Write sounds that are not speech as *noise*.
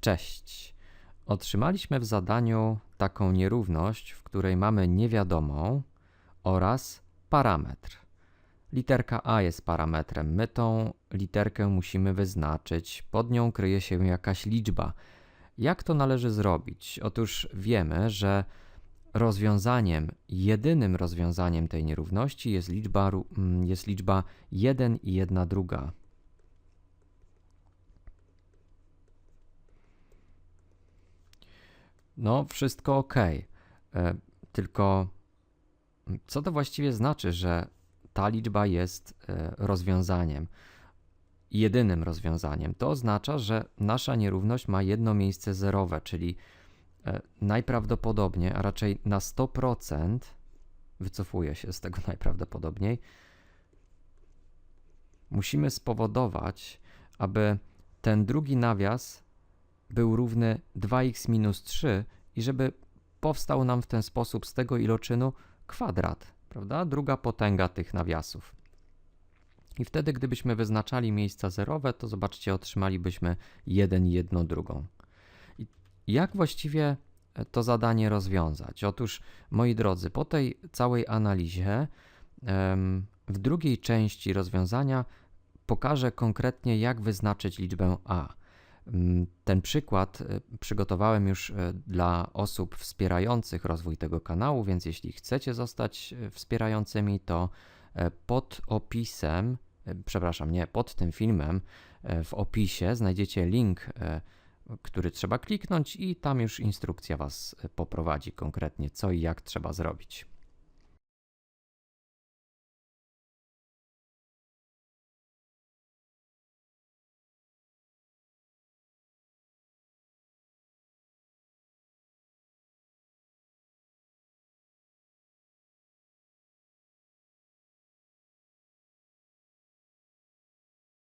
Cześć. Otrzymaliśmy w zadaniu taką nierówność, w której mamy niewiadomą oraz parametr. Literka A jest parametrem. My tą literkę musimy wyznaczyć. Pod nią kryje się jakaś liczba. Jak to należy zrobić? Otóż wiemy, że rozwiązaniem, jedynym rozwiązaniem tej nierówności jest liczba, mm, jest liczba 1 i 1 druga. No, wszystko ok. E, tylko co to właściwie znaczy, że ta liczba jest e, rozwiązaniem? Jedynym rozwiązaniem. To oznacza, że nasza nierówność ma jedno miejsce zerowe, czyli e, najprawdopodobniej, a raczej na 100%, wycofuję się z tego *laughs* najprawdopodobniej, musimy spowodować, aby ten drugi nawias był równy 2x minus 3 i żeby powstał nam w ten sposób z tego iloczynu kwadrat, prawda? Druga potęga tych nawiasów. I wtedy, gdybyśmy wyznaczali miejsca zerowe, to zobaczcie, otrzymalibyśmy 1 i 1 drugą. I jak właściwie e, to zadanie rozwiązać? Otóż, moi drodzy, po tej całej analizie, w drugiej części rozwiązania pokażę konkretnie, jak wyznaczyć liczbę a. Mm, Ten przykład e, przygotowałem już e, dla osób wspierających rozwój tego kanału, więc jeśli chcecie zostać e, wspierającymi, to pod opisem, przepraszam, nie, pod tym filmem w opisie znajdziecie link, który trzeba kliknąć i tam już instrukcja Was poprowadzi konkretnie, co i jak trzeba zrobić.